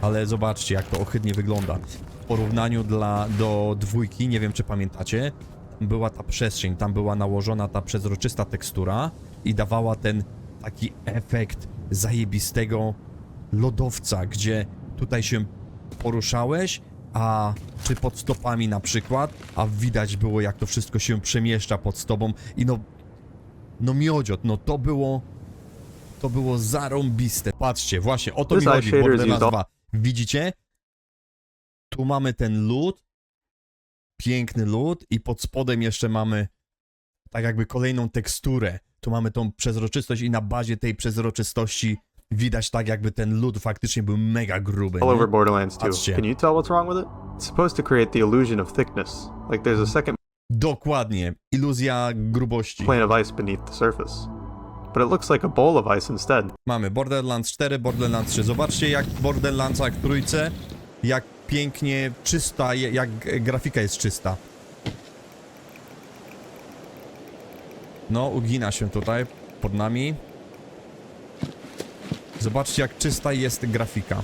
Ale zobaczcie, jak to ohydnie wygląda. W porównaniu dla, do dwójki, nie wiem czy pamiętacie, była ta przestrzeń, tam była nałożona ta przezroczysta tekstura i dawała ten taki efekt zajebistego lodowca, gdzie tutaj się poruszałeś, a czy pod stopami na przykład, a widać było jak to wszystko się przemieszcza pod tobą i no, no miodziot, no to było, to było zarąbiste. Patrzcie, właśnie o to mi This eye chodzi Borderlands used 2. Widzicie? Tu mamy ten lód, piękny lód i pod spodem jeszcze mamy tak jakby kolejną teksturę. Tu mamy tą przezroczystość i na bazie tej przezroczystości widać tak jakby ten lód faktycznie był mega gruby. all nie? over Borderlands 2. Patrzcie. Can you tell what's wrong with it? It's supposed to create the illusion of thickness, like there's a second Dokładnie. Iluzja grubości. plane of ice beneath the surface. But it looks like a bowl of ice instead. Mamy Borderlands 4, Borderlands 3. Zobaczcie jak w Borderlandsach trójce, jak pięknie czysta, jak grafika jest czysta. No, ugina się tutaj pod nami. Zobaczcie jak czysta jest grafika.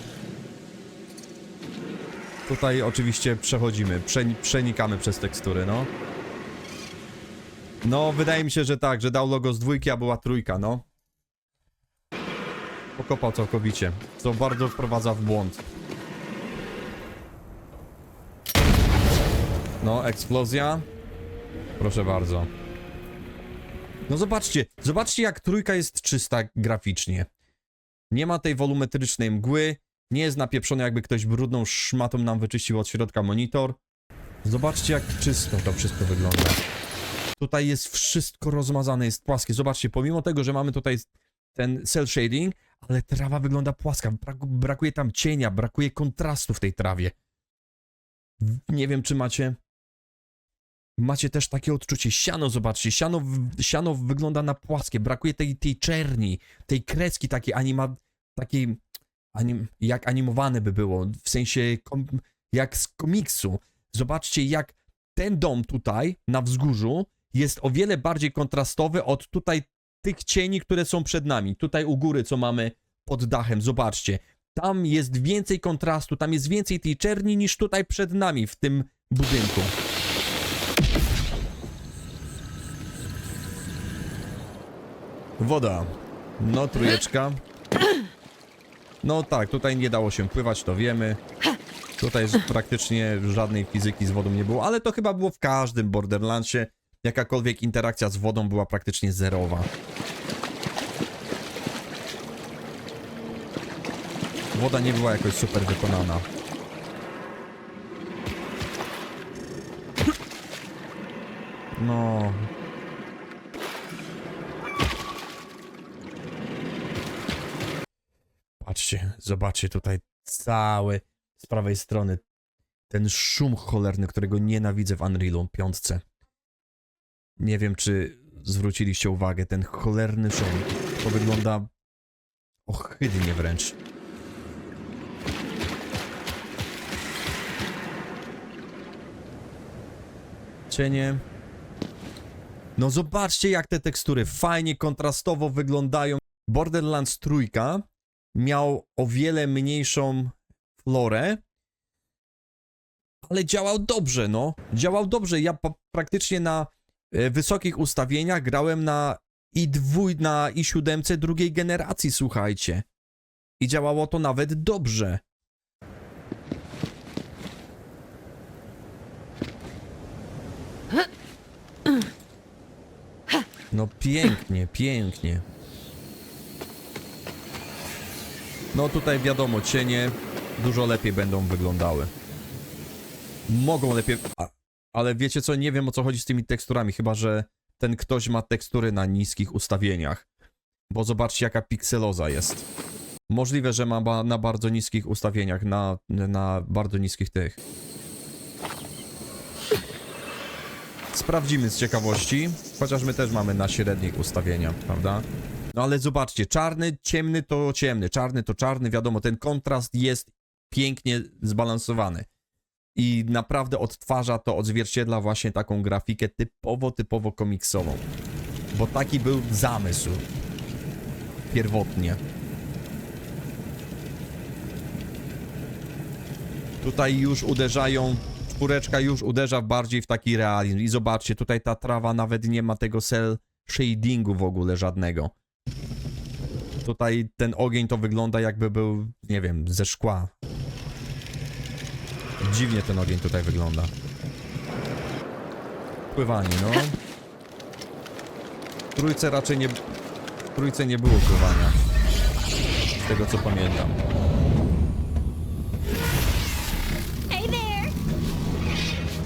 Tutaj oczywiście przechodzimy, przeni- przenikamy przez tekstury, no. No, wydaje mi się, że tak, że dał logo z dwójki, a była trójka, no. Pokopał całkowicie, co bardzo wprowadza w błąd. No, eksplozja. Proszę bardzo. No zobaczcie, zobaczcie jak trójka jest czysta graficznie. Nie ma tej wolumetrycznej mgły, nie jest napieprzony jakby ktoś brudną szmatą nam wyczyścił od środka monitor. Zobaczcie jak czysto to wszystko wygląda. Tutaj jest wszystko rozmazane, jest płaskie. Zobaczcie, pomimo tego, że mamy tutaj ten cel shading, ale trawa wygląda płaska. Brak, brakuje tam cienia, brakuje kontrastu w tej trawie. Nie wiem, czy macie. Macie też takie odczucie. Siano, zobaczcie, siano, siano wygląda na płaskie. Brakuje tej, tej czerni, tej kreski takiej anima, takiej, anim, jak animowane by było, w sensie kom, jak z komiksu. Zobaczcie, jak ten dom tutaj na wzgórzu jest o wiele bardziej kontrastowy od tutaj tych cieni, które są przed nami. Tutaj u góry, co mamy pod dachem, zobaczcie. Tam jest więcej kontrastu, tam jest więcej tej czerni niż tutaj przed nami w tym budynku. Woda. No, trójeczka. No tak, tutaj nie dało się pływać, to wiemy. Tutaj praktycznie żadnej fizyki z wodą nie było, ale to chyba było w każdym Borderlandsie. Jakakolwiek interakcja z wodą była praktycznie zerowa. Woda nie była jakoś super wykonana. No. Patrzcie, zobaczcie tutaj cały z prawej strony ten szum cholerny, którego nienawidzę w Unrealu 5. Nie wiem, czy zwróciliście uwagę, ten cholerny szum. To wygląda ohydnie wręcz. Cienie. No zobaczcie jak te tekstury fajnie, kontrastowo wyglądają. Borderlands trójka miał o wiele mniejszą florę, ale działał dobrze, no. Działał dobrze. Ja praktycznie na wysokich ustawieniach grałem na i dwój, na i siódemce drugiej generacji, słuchajcie. I działało to nawet dobrze. No pięknie, pięknie. No tutaj wiadomo, cienie dużo lepiej będą wyglądały. Mogą lepiej, a, ale wiecie co, nie wiem o co chodzi z tymi teksturami, chyba że ten ktoś ma tekstury na niskich ustawieniach. Bo zobaczcie jaka pikseloza jest. Możliwe, że ma na bardzo niskich ustawieniach, na, na bardzo niskich tych. Sprawdzimy z ciekawości, chociaż my też mamy na średnich ustawieniach, prawda? No ale zobaczcie, czarny, ciemny to ciemny, czarny to czarny, wiadomo, ten kontrast jest pięknie zbalansowany. I naprawdę odtwarza to, odzwierciedla właśnie taką grafikę typowo, typowo komiksową. Bo taki był zamysł. Pierwotnie. Tutaj już uderzają, czwóreczka już uderza bardziej w taki realizm. I zobaczcie, tutaj ta trawa nawet nie ma tego cel shadingu w ogóle żadnego. Tutaj ten ogień to wygląda jakby był, nie wiem, ze szkła. Dziwnie ten ogień tutaj wygląda. Pływanie, no. W trójce raczej nie... W trójce nie było pływania. Z tego co pamiętam.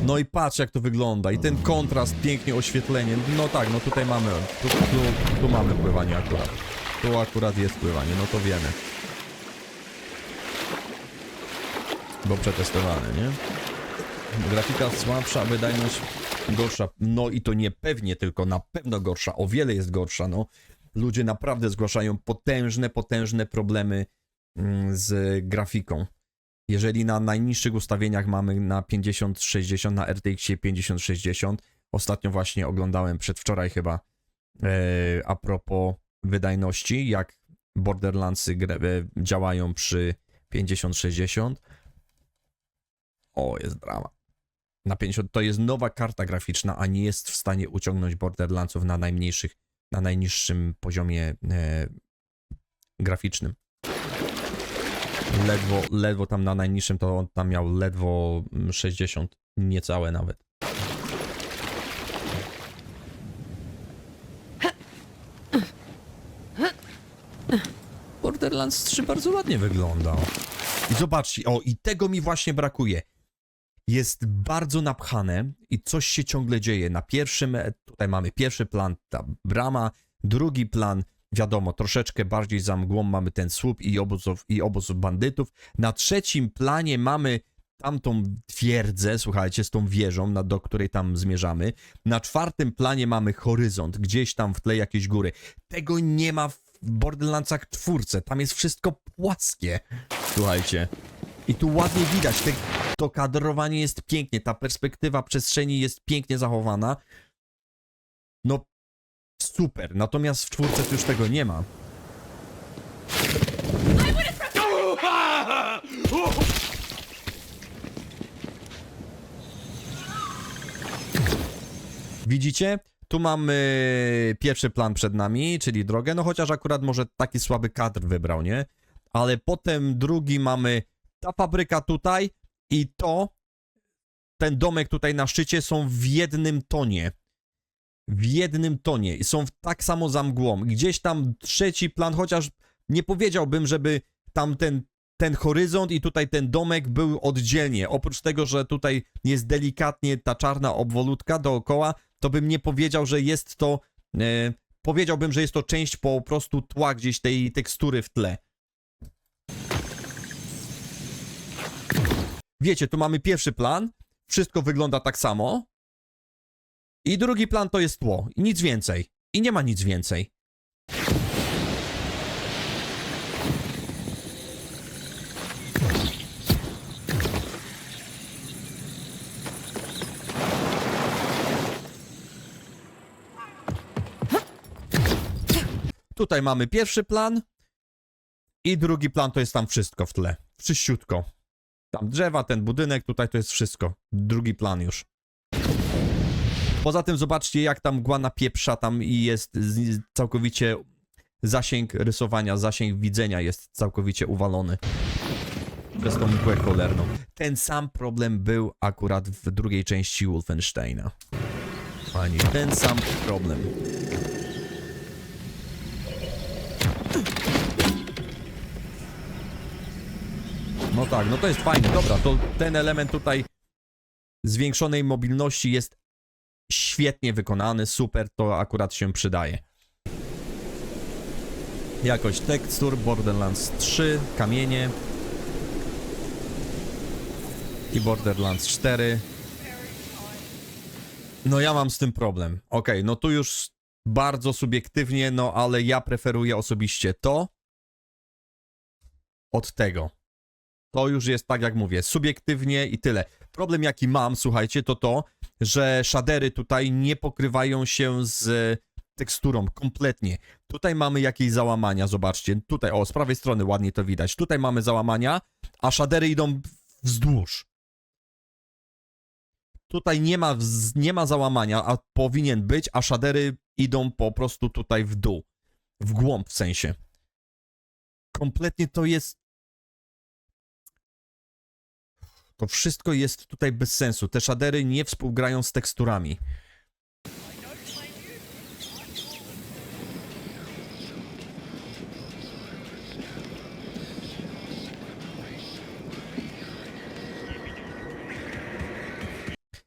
No i patrz jak to wygląda. I ten kontrast, pięknie oświetlenie. No tak, no tutaj mamy, tu, tu, tu mamy pływanie akurat. Tu akurat jest pływanie, no to wiemy. Bo przetestowane, nie? Grafika słabsza, wydajność gorsza. No i to nie pewnie, tylko na pewno gorsza. O wiele jest gorsza, no. Ludzie naprawdę zgłaszają potężne, potężne problemy mm, z grafiką. Jeżeli na najniższych ustawieniach mamy na 50-60, na RTX 50-60, ostatnio właśnie oglądałem przedwczoraj chyba e, a propos wydajności, jak Borderlandsy e, działają przy 50-60. O, jest drama. Na 50 to jest nowa karta graficzna, a nie jest w stanie uciągnąć Borderlandsów na najmniejszych, na najniższym poziomie e, graficznym ledwo, ledwo tam na najniższym to on tam miał ledwo mm, 60, niecałe nawet. Borderlands 3 bardzo ładnie wygląda. I zobaczcie, o i tego mi właśnie brakuje. Jest bardzo napchane i coś się ciągle dzieje. Na pierwszym, e, tutaj mamy pierwszy plan, ta brama, drugi plan, wiadomo, troszeczkę bardziej za mgłą mamy ten słup i obozów, i obozów bandytów. Na trzecim planie mamy tamtą twierdzę, słuchajcie, z tą wieżą, na, do której tam zmierzamy. Na czwartym planie mamy horyzont, gdzieś tam w tle jakieś góry. Tego nie ma w Borderlandsach czwórce, tam jest wszystko płaskie. Słuchajcie. I tu ładnie widać, te, to kadrowanie jest pięknie, ta perspektywa przestrzeni jest pięknie zachowana. No, super. Natomiast w czwórce już tego nie ma. Widzicie? Tu mamy pierwszy plan przed nami, czyli drogę, no chociaż akurat może taki słaby kadr wybrał, nie? Ale potem drugi mamy ta fabryka tutaj i to, ten domek tutaj na szczycie są w jednym tonie. W jednym tonie i są tak samo za mgłą. Gdzieś tam trzeci plan, chociaż nie powiedziałbym, żeby tam ten, ten horyzont i tutaj ten domek był oddzielnie. Oprócz tego, że tutaj jest delikatnie ta czarna obwolutka dookoła, to bym nie powiedział, że jest to. E, powiedziałbym, że jest to część po prostu tła gdzieś tej tekstury w tle. Wiecie, tu mamy pierwszy plan, wszystko wygląda tak samo. I drugi plan to jest tło, i nic więcej. I nie ma nic więcej. Tutaj mamy pierwszy plan i drugi plan to jest tam wszystko w tle. Wszyściutko. Tam drzewa, ten budynek, tutaj to jest wszystko. Drugi plan już. Poza tym zobaczcie jak tam mgła napieprza tam i jest całkowicie zasięg rysowania, zasięg widzenia jest całkowicie uwalony. Przez tą mgłę cholerną. Ten sam problem był akurat w drugiej części Wolfensteina. Pani, ten sam problem. No tak, no to jest fajne. Dobra, to ten element tutaj zwiększonej mobilności jest świetnie wykonany, super, to akurat się przydaje. Jakość tekstur, Borderlands 3, kamienie. I Borderlands 4. No ja mam z tym problem. Okej, no tu już bardzo subiektywnie, no ale ja preferuję osobiście to od tego. To już jest tak jak mówię, subiektywnie i tyle. Problem jaki mam, słuchajcie, to to, że shadery tutaj nie pokrywają się z teksturą kompletnie. Tutaj mamy jakieś załamania, zobaczcie. Tutaj, o, z prawej strony ładnie to widać. Tutaj mamy załamania, a shadery idą wzdłuż. Tutaj nie ma, nie ma załamania, a powinien być, a shadery idą po prostu tutaj w dół. W głąb w sensie. Kompletnie to jest. To wszystko jest tutaj bez sensu. Te shadery nie współgrają z teksturami.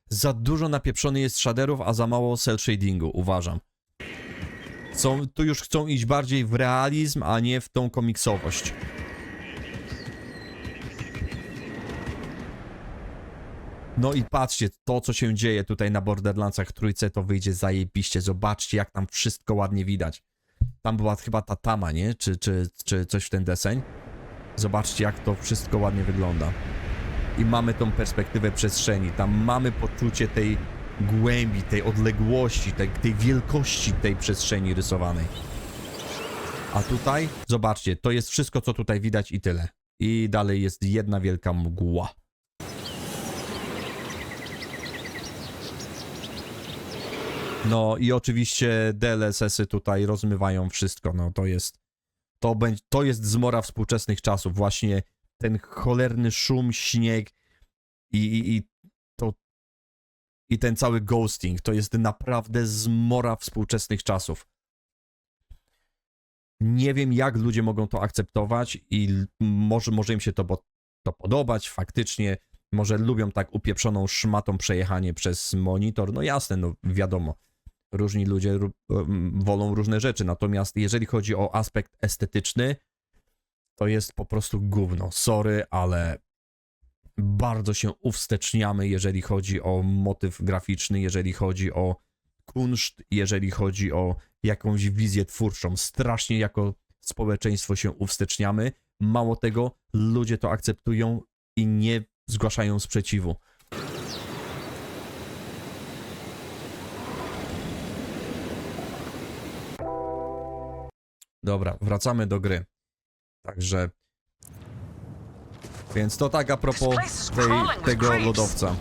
Za dużo napieprzony jest shaderów, a za mało cel shadingu, uważam. Chcą, tu już chcą iść bardziej w realizm, a nie w tą komiksowość. No i patrzcie, to co się dzieje tutaj na Borderlandsach trójce, to wyjdzie zajebiście. Zobaczcie, jak tam wszystko ładnie widać. Tam była chyba ta tama, nie? Czy, czy, czy coś w ten deseń. Zobaczcie, jak to wszystko ładnie wygląda. I mamy tą perspektywę przestrzeni. Tam mamy poczucie tej głębi, tej odległości, tej, tej wielkości tej przestrzeni rysowanej. A tutaj, zobaczcie, to jest wszystko, co tutaj widać i tyle. I dalej jest jedna wielka mgła. No i oczywiście DLSS-y tutaj rozmywają wszystko, no to jest to, będzie, to jest zmora współczesnych czasów, właśnie ten cholerny szum, śnieg i, i, i to i ten cały ghosting, to jest naprawdę zmora współczesnych czasów. Nie wiem, jak ludzie mogą to akceptować i może, może im się to, to podobać. Faktycznie, może lubią tak upieprzoną szmatą przejechanie przez monitor, no jasne, no wiadomo, różni ludzie wolą różne rzeczy, natomiast jeżeli chodzi o aspekt estetyczny, to jest po prostu gówno, sorry, ale bardzo się uwsteczniamy, jeżeli chodzi o motyw graficzny, jeżeli chodzi o kunszt, jeżeli chodzi o jakąś wizję twórczą. Strasznie jako społeczeństwo się uwsteczniamy. Mało tego, ludzie to akceptują i nie zgłaszają sprzeciwu. Dobra, wracamy do gry. Także. Więc to tak a propos tej, tego lodowca.